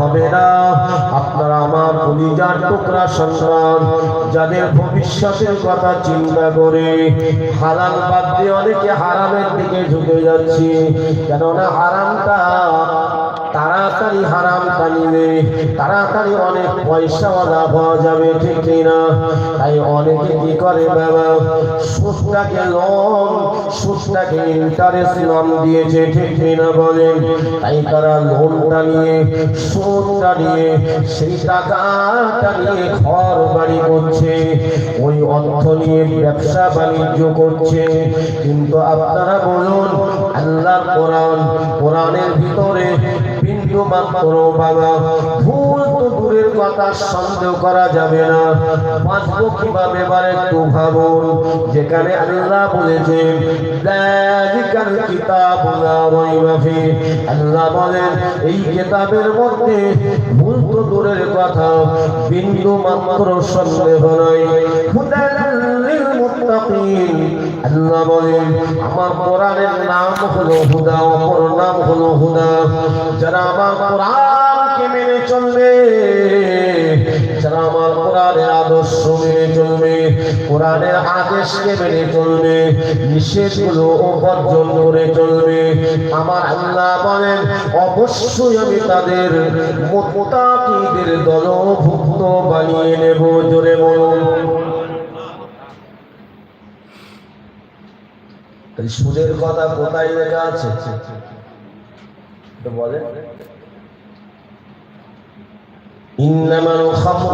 হবে না আপনারা আমার কলিজার টুকরা সন্তান, যাদের ভবিষ্যতের কথা চিন্তা করে হারাম বাদ দিয়ে অনেকে হারামের দিকে ঝুঁকে যাচ্ছে। কেননা হারামটা তাড়াতাড়ি হারাম নিলে তাড়াতাড়ি অনেক পয়সাওয়ালা হওয়া যাবে, ঠিক না তাই অনেকে কি করে বাবা? সুদটাকে লোন সুদটাকে ইন্টারেস্ট নাম দিয়েছে, ঠিক না বলেন? তাই তারা লোনটা নিয়ে, সুদটা নিয়ে, সেই টাকাটা নিয়ে ঘর বাড়ি করছে। ওই অর্থ নিয়ে ব্যবসা বাণিজ্য করছে। কিন্তু আপনারা বলুন আল্লাহ কোরআন, কোরআনের ভিতরে বাবা ভুল তো দূরের কথা সন্দেহ করা যাবে না। বাঁচবো কীভাবে এবার একটু ভাবুন। যেখানে আল্লাহ বলেছেন, দালিকাল কিতাবুলা রাইবা ফি। আল্লাহ বলেন, এই কিতাবের মধ্যে ভুল তো দূরের কথা, বিন্দু মাত্র সন্দেহ নাই। হুদাল মুত্তাকিন আল্লাহ বলেন, আমার কোরআনের নাম হলো হুদা, অপর নাম হলো হুদা। যারা আমার কোরআনকে মেনে চলবে আমার কোরআনের আদর্শ মেনে চলবে কোরআনের আদেশকে মেনে চলবে নিষেধগুলো বর্জন করে চলবে আমার আল্লাহ বলেন অবশ্যই আমি তাদের মোত্তাকিদের দলভুক্ত বানিয়ে নেব জোরে বলুন তাহলে সুদের কথা কোথায় লেখা আছে তো বলে إنما الخمر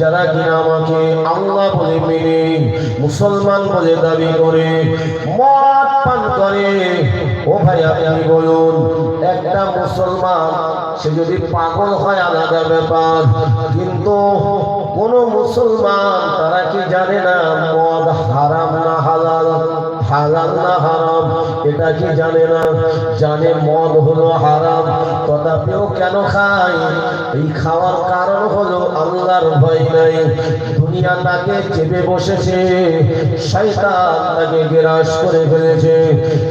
যারা কিনা আমাকে আল্লাহ বলে মেনে, মুসলমান বলে দাবি করে, মদ পান করে, ও ভাই আপনি বলুন, একটা মুসলমান, সে যদি পাগল হয় আলাদা ব্যাপার, কিন্তু কোন মুসলমান তারা কি জানে না, মদ হারাম না হালাল? হালাল না হারাম? এটা কি জানে না? জানে মদ হলো হারাম, তথাপিও কেন খায়? এই খাওয়ার কারণ হলো আল্লাহর ভয় নাই। দুনিয়া তাকে চেপে বসেছে, শয়তান তাকে বিরাজ করে ফেলেছে।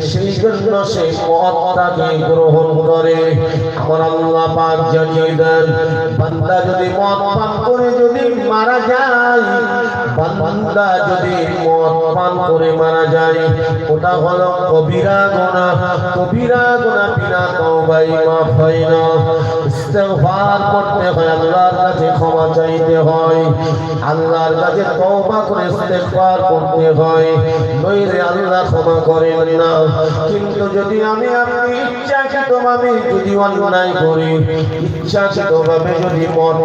সেই জন্য সে মদটাকে গ্রহণ করে। আমার আল্লাহ পাক জানিয়ে দেন, বান্দা যদি মদ পান করে যদি মারা যায় বান্দা যদি মদ পান করে মারা যায়, ওটা হলো কবিরা গোনা। কবিরা গোনা বিনা তওবাই মাফ হয় না। ইস্তেগফার করতে হয়, আল্লাহর কাছে ক্ষমা চাইতে হয়। আল্লাহর কাছে তওবা করে ইস্তেগফার করতে হয়। নইলে আল্লাহ ক্ষমা করেন না। কিন্তু যদি আমি আপনি ইচ্ছাকৃতভাবে যদি অন্যায় করি, ইচ্ছাকৃতভাবে যদি মন